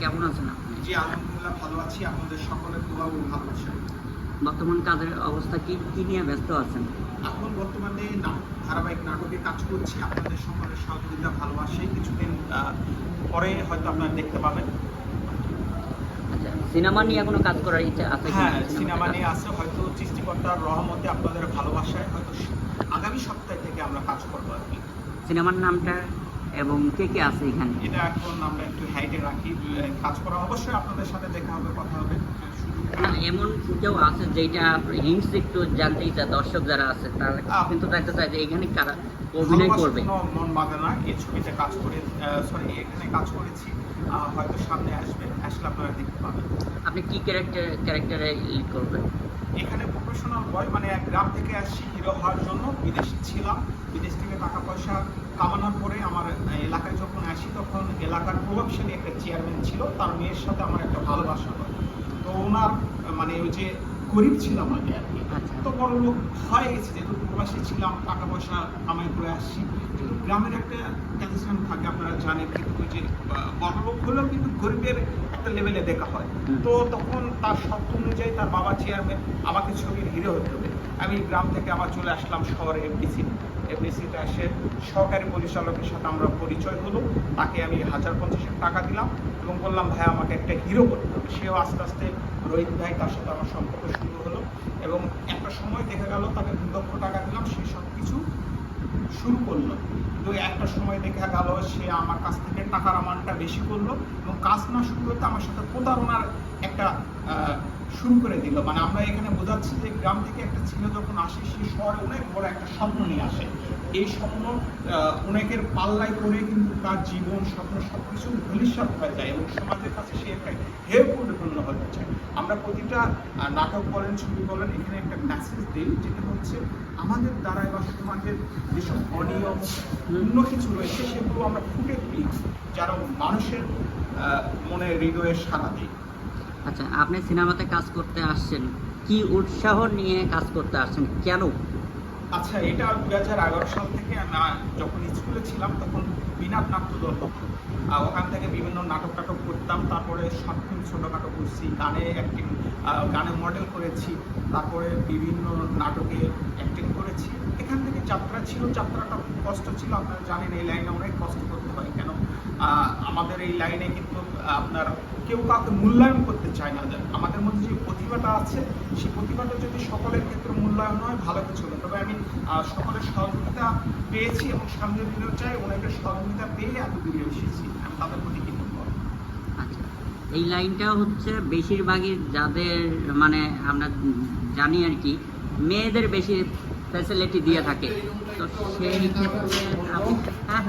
কেমন আছেন আপনি? জি আলহামদুলিল্লাহ ভালো আছি। আপনাদের সকলের দোয়া ও ভালোবাসা বর্তমান কাজের অবস্থা কি কি নিয়ে ব্যস্ত আছেন? এখন বর্তমানে ধারাবাহিক নাটকে কাজ করছি। আপনাদের সকলের সহযোগিতা ভালোবাসে কিছুদিন পরে হয়তো আপনারা দেখতে পাবেন। আচ্ছা সিনেমা নিয়ে কোনো কাজ করার ইচ্ছা আছে হ্যাঁ সিনেমা নিয়ে আছে। হয়তো সৃষ্টিকর্তার রহমতে আপনাদের ভালোবাসায় হয়তো আগামী সপ্তাহ থেকে আমরা কাজ করব আর কি। সিনেমার নামটা? এবং কে কে আছে এখানে? এটা এখন আমরা একটু হাইটে রাখি কাজ করা। অবশ্যই আপনাদের সাথে দেখা হবে কথা হবে। এমন কেউ আছে যেটা হিংস একটু জানতে ইচ্ছা দর্শক যারা আছে তারা। কিন্তু দেখতে চায় যে এখানে কারা অভিনয় করবে। মন বাঁধে না এই ছবিতে কাজ করে সরি এখানে কাজ করেছি হয়তো সামনে আসবে আসলে আপনারা দেখতে পাবেন। আপনি কি ক্যারেক্টার ক্যারেক্টারে লিড করবেন? এখানে প্রফেশনাল বয় মানে এক গ্রাম থেকে আসছি হিরো হওয়ার জন্য। বিদেশে ছিলাম বিদেশ থেকে টাকা পয়সা কামানোর পরে আমার এলাকায় যখন আসি তখন এলাকার প্রভাবশালী একটা চেয়ারম্যান ছিল। তার মেয়ের সাথে আমার একটা ভালোবাসা হয়। তো ওনার মানে ওই যে গরিব ছিলাম আগে আর কি। আচ্ছা। তো বড় লোক হয়ে গেছে। যেহেতু প্রবাসী ছিলাম টাকা পয়সা কামাই করে আসছি। কিন্তু গ্রামের একটা ট্যালিসন থাকে আপনারা জানেন। যে বড় লোক হলেও কিন্তু গরিবের একটা লেভেলে দেখা হয়। তো তখন তার শর্ত অনুযায়ী তার বাবা চেয়ারম্যান আমাকে ছবির হিরো হতে হবে। আমি গ্রাম থেকে আবার চলে আসলাম শহরে এফডিসি এফডিসিতে এসে সহকারী পরিচালকের সাথে আমরা পরিচয় হলো। তাকে আমি হাজার পঞ্চাশের টাকা দিলাম এবং বললাম ভাই আমাকে একটা হিরো করতে হবে। সেও আস্তে আস্তে রোহিত ভাই তার সাথে আমার সম্পর্ক শুরু হলো এবং একটা সময় দেখা গেল তাকে দু লক্ষ টাকা দিলাম। সে সব কিছু শুরু করল। কিন্তু একটা সময় দেখা গেল সে আমার কাছ থেকে টাকার আমানটা বেশি করল এবং কাজ না শুরু হতে আমার সাথে প্রতারণার একটা শুরু করে দিল। মানে আমরা এখানে বোঝাচ্ছি যে গ্রাম থেকে একটা ছেলে যখন আসে, সে শহরে অনেক বড় একটা স্বপ্ন নিয়ে আসে। এই স্বপ্ন অনেকের পাল্লায় করে কিন্তু তার জীবন, স্বপ্ন সব কিছু হয়ে যায় এবং সমাজের কাছে সে একটা হেয় পরিপূর্ণ হতে চায়। আমরা প্রতিটা নাটক বলেন, ছবি বলেন, এখানে একটা মেসেজ যেটা হচ্ছে, আমাদের দ্বারা বা সমাজের যেসব অনিয়ম অন্য কিছু রয়েছে, সেগুলো আমরা ফুটে তুলি যারা মানুষের মনে হৃদয়ে সাড়া দিই আচ্ছা আপনি সিনেমাতে কাজ করতে আসছেন, কি উৎসাহ নিয়ে কাজ করতে আসছেন, কেন? আচ্ছা এটা দু হাজার এগারো সাল থেকে যখন স্কুলে ছিলাম, তখন বিনাট নাট্যদল হতো ওখান থেকে বিভিন্ন নাটক টাটক করতাম। তারপরে ফিল্ম ছোটোখাটো করছি, গানে অ্যাক্টিং গানে মডেল করেছি। তারপরে বিভিন্ন নাটকে অ্যাক্টিং করেছি। এখান থেকে যাত্রা ছিল, যাত্রাটা খুব কষ্ট ছিল। আপনারা জানেন, এই লাইনে অনেক কষ্ট করতে হয়। কেন? আমাদের এই লাইনে কিন্তু আপনার কেউ কাউকে মূল্যায়ন করতে চায় না। আমাদের মধ্যে যে প্রতিভাটা আছে, সেই প্রতিভাটা যদি সকলের ক্ষেত্রে মূল্যায়ন হয়, ভালো কিছু হবে। তবে আমি সকলের সহযোগিতা পেয়েছি এবং সামনের দিনেও চাই অনেকের সহযোগিতা পেয়ে এত দূরে এসেছি। আমি তাদের প্রতি কৃতজ্ঞ। আচ্ছা এই লাইনটা হচ্ছে বেশিরভাগই যাদের মানে আমরা জানি আর কি, মেয়েদের বেশি ফ্যাসিলিটি দিয়ে থাকে। তো সেই ক্ষেত্রে হ্যাঁ হ্যাঁ।